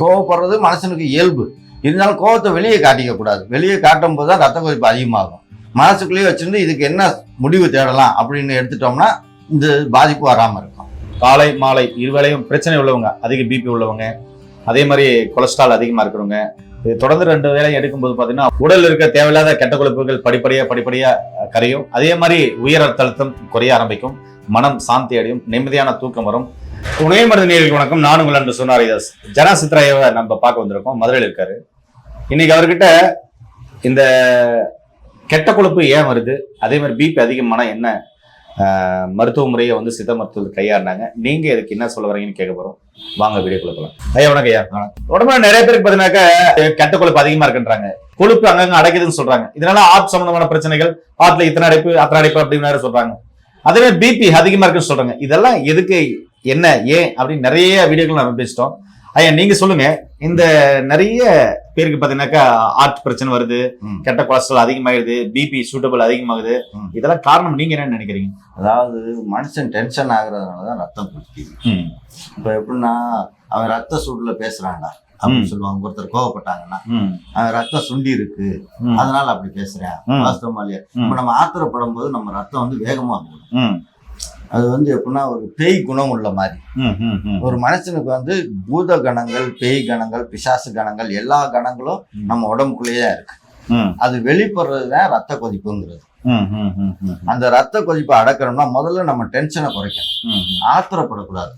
கோவப்படுறது மனுஷனுக்கு இயல்பு. இருந்தாலும் கோவத்தை வெளியே காட்டிக்க கூடாது. வெளியே காட்டும் போது தான் ரத்த கொதிப்பு அதிகமாகும். மனசுக்குள்ளேயே வச்சுருந்து இதுக்கு என்ன முடிவு தேடலாம் அப்படின்னு எடுத்துட்டோம்னா இந்த பாதிப்பு வராமல் இருக்கும். காலை மாலை இருவேளையும் பிரச்சனை உள்ளவங்க அதிக பிபி உள்ளவங்க அதே மாதிரி கொலஸ்ட்ரால் அதிகமாக இருக்கிறவங்க இது தொடர்ந்து ரெண்டு வேலையும் எடுக்கும்போது பார்த்தீங்கன்னா உடல் இருக்க தேவையில்லாத கெட்ட கொழுப்புகள் படிப்படியாக படிப்படியாக கரையும். அதே மாதிரி உயர் அழுத்தம் குறைய ஆரம்பிக்கும். மனம் சாந்தி அடையும். நிம்மதியான தூக்கம் வரும். உணவு மருந்து நேர்களுக்கு வணக்கம். நான் உங்கள் அன்று சொன்னாரிதாஸ் ஜனாசித்ராயவை நம்ம பார்க்க வந்திருக்கோம். மதுரையில் இருக்காரு. இன்னைக்கு அவர்கிட்ட இந்த கெட்ட கொழுப்பு ஏன் வருது? அதே மாதிரி பிபி அதிகமான என்ன? மருத்துவ முறையை வந்து சித்த மருத்துவத்தில் கையாடினாங்க நீங்க இதுக்கு என்ன சொல்ல வரீங்கன்னு கேட்க போறோம். வாங்க வீடியோ கொடுக்கலாம் ஐயா வணக்கம் ஐயா. உடம்புல நிறைய பேருக்கு பார்த்தீங்கன்னாக்க கெட்ட கொழுப்பு அதிகமா இருக்குன்றாங்க. கொழுப்பு அங்கங்க அடைக்குதுன்னு சொல்றாங்க. இதனால ஆப் சம்பந்தமான பிரச்சனைகள் ஆர்ட்ல இத்தனை அடைப்பு அத்தனை அடைப்பு அப்படின்னு சொல்றாங்க. அதே மாதிரி பிபி அதிகமா இருக்குன்னு சொல்றாங்க. இதெல்லாம் எதுக்கு என்ன ஏன் அப்படின்னு நிறைய வீடியோக்கள் நம்ம பேசிட்டோம் ஐயா நீங்க சொல்லுங்க இந்த நிறைய பேருக்கு பாத்தீங்கன்னாக்கா ஆர்ட் பிரச்சனை வருது. கெட்ட கொலஸ்ட்ரால் அதிகமாகுது பிபி சூட்டபிள் அதிகமாகுது. இதெல்லாம் காரணம் நீங்க என்ன நினைக்கிறீங்க அதாவது மனுஷன் டென்ஷன் ஆகுறதுனால தான் ரத்தம் குடிக்குது இப்போ எப்படின்னா அவன் ரத்த சூடுல பேசுறான்டா அப்படின்னு. சொல்லுவாங்க ஒருத்தர் கோவப்பட்டாங்கன்னா ரத்தம் சுண்டி இருக்கு. அதனால அப்படி பேசுறேன். வாஸ்தவமா இல்லையா. இப்ப நம்ம ஆத்திரப்படும் போது நம்ம ரத்தம் வந்து வேகமா போகும். அது வந்து எப்படின்னா ஒரு பேய் குணம் உள்ள மாதிரி. ஒரு மனுஷனுக்கு வந்து பூத கணங்கள் பேய் கணங்கள் பிசாசு கணங்கள் எல்லா கணங்களும். நம்ம உடம்புக்குள்ளேயே தான் இருக்கு. அது வெளிப்படுறது தான் ரத்த கொதிப்புங்கிறது. அந்த ரத்த கொதிப்பை அடக்கணும்னா முதல்ல நம்ம டென்ஷனை குறைக்கணும். ஆத்திரப்படக்கூடாது.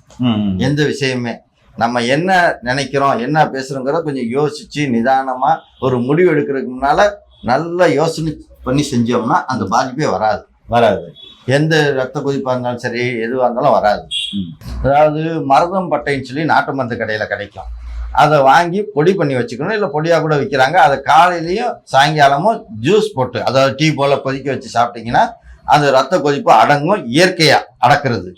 எந்த விஷயமே நம்ம என்ன நினைக்கிறோம் என்ன பேசுறோங்கிறத கொஞ்சம் யோசிச்சு நிதானமா ஒரு முடிவு எடுக்கிறதுக்கு முன்னால நல்லா யோசனை பண்ணி செஞ்சோம்னா அந்த பாதிப்பே வராது வராது எந்த ரத்த கொதிப்பாக இருந்தாலும் சரி எதுவாக இருந்தாலும் வராது. அதாவது மருதம் பட்டைன்னு சொல்லி நாட்டு மருந்து கடையில் கிடைக்கும். அதை வாங்கி பொடி பண்ணி வச்சுக்கணும். இல்லை பொடியாக கூட விற்கிறாங்க அதை காலையிலையும் சாயங்காலமும் ஜூஸ் போட்டு அதாவது டீ போல் கொதிக்க வச்சு சாப்பிட்டீங்கன்னா அந்த ரத்த கொதிப்பு அடங்கும் இயற்கையாக அடக்கிறது.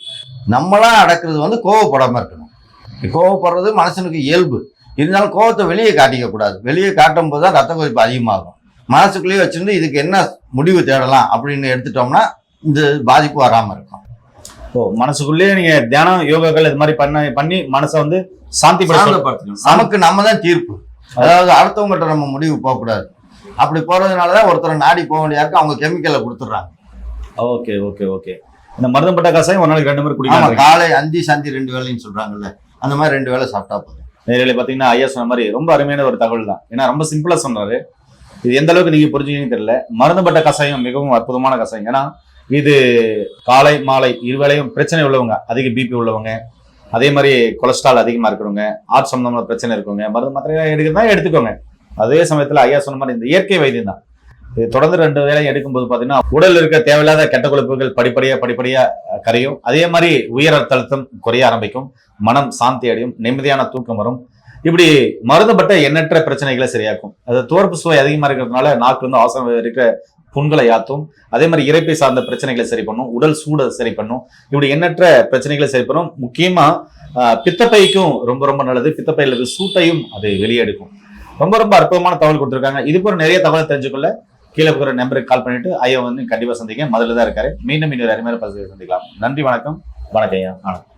நம்மளாம் அடக்கிறது வந்து கோவப்படாமல் இருக்கணும். கோவப்படுறது மனுஷனுக்கு இயல்பு. இருந்தாலும் கோவத்தை வெளியே காட்டிக்க கூடாது. வெளியே காட்டும் போது தான் ரத்த கொதிப்பு அதிகமாகும். மனசுக்குள்ளேயே வச்சுருந்து இதுக்கு என்ன முடிவு தேடலாம் அப்படின்னு எடுத்துட்டோம்னா இந்த பாதிப்பு வராமல் இருக்கும். ஓ மனசுக்குள்ளேயே நீங்க தியானம் யோகாக்கள் இது மாதிரி பண்ண பண்ணி மனசை வந்து சாந்தி நமக்கு நம்ம தான் தீர்ப்பு. அதாவது அடுத்தவங்ககிட்ட நம்ம முடிவு போகக்கூடாது அப்படி போறதுனால தான் ஒருத்தரை நாடி போக வேண்டியாருக்கு அவங்க கெமிக்கலை கொடுத்துட்றாங்க. Okay okay okay. இந்த மருதம் பட்ட காசாயம் ஒரு நாளைக்கு ரெண்டு ஆமா குடிக்கலாம் காலை அந்தி சந்தி ரெண்டு வேலைன்னு சொல்றாங்கல்ல. அந்த மாதிரி ரெண்டு வேளை சாப்பிட்டா போதும். நேரில் பாத்தீங்கன்னா ஐயா சொன்ன மாதிரி ரொம்ப அருமையான ஒரு தகவல் தான். ஏன்னா ரொம்ப சிம்பிளா சொன்னாரு. இது எந்த அளவுக்கு நீங்க புரிஞ்சுக்கீங்கன்னு தெரியல. மருந்து பட்ட கசாயம் மிகவும் அற்புதமான கசாயம். ஏன்னா இது காலை மாலை இருவேளையும் பிரச்சனை உள்ளவங்க அதிக பிபி உள்ளவங்க அதே மாதிரி கொலஸ்ட்ரால் அதிகமாக இருக்கிறவங்க ஆர்ட் சம்பந்தமான பிரச்சனை இருக்கவங்க மருந்து மாத்திரை எடுக்கிறதா எடுத்துக்கோங்க. அதே சமயத்தில் ஐயா சொன்ன மாதிரி இந்த இயற்கை வைத்தியம் தான். இது தொடர்ந்து ரெண்டு வேலையும் எடுக்கும்போது பார்த்தீங்கன்னா உடல் இருக்க தேவையில்லாத கெட்ட கொழுப்புகள் படிப்படியாக படிப்படியாக கரையும். அதே மாதிரி உயர் ரத்த அழுத்தம் குறைய ஆரம்பிக்கும். மனம் சாந்தி அடையும் நிம்மதியான தூக்கம் வரும். இப்படி மருந்துப்பட்ட எண்ணற்ற பிரச்சனைகளை சரியாக்கும். அது தோற்பு சுவை அதிகமாக இருக்கிறதுனால நாக்கு வந்து அவசரம் இருக்கிற புண்களை ஆத்தும். அதே மாதிரி இறைப்பை சார்ந்த பிரச்சனைகளை சரி பண்ணும். உடல் சூடை சரி பண்ணும். இப்படி எண்ணற்ற பிரச்சனைகளை சரி பண்ணும். முக்கியமா பித்தப்பைக்கும் ரொம்ப ரொம்ப நல்லது. பித்தப்பையில் இருக்க சூட்டையும் அது வெளியே எடுக்கும். ரொம்ப ரொம்ப அற்புதமான தகவல் கொடுத்துருக்காங்க. இது போல நிறைய தகவல் தெரிஞ்சுக்கொள்ள கீழே இருக்கிற நம்பருக்கு கால் பண்ணிட்டு ஐயா வந்து கண்டிப்பா சந்திக்க முதல்ல தான் இருக்காரு. மீண்டும் இன்னொரு அருமையான பதிவு சந்திக்கலாம். நன்றி வணக்கம். வணக்கம் ஐயா. வணக்கம்.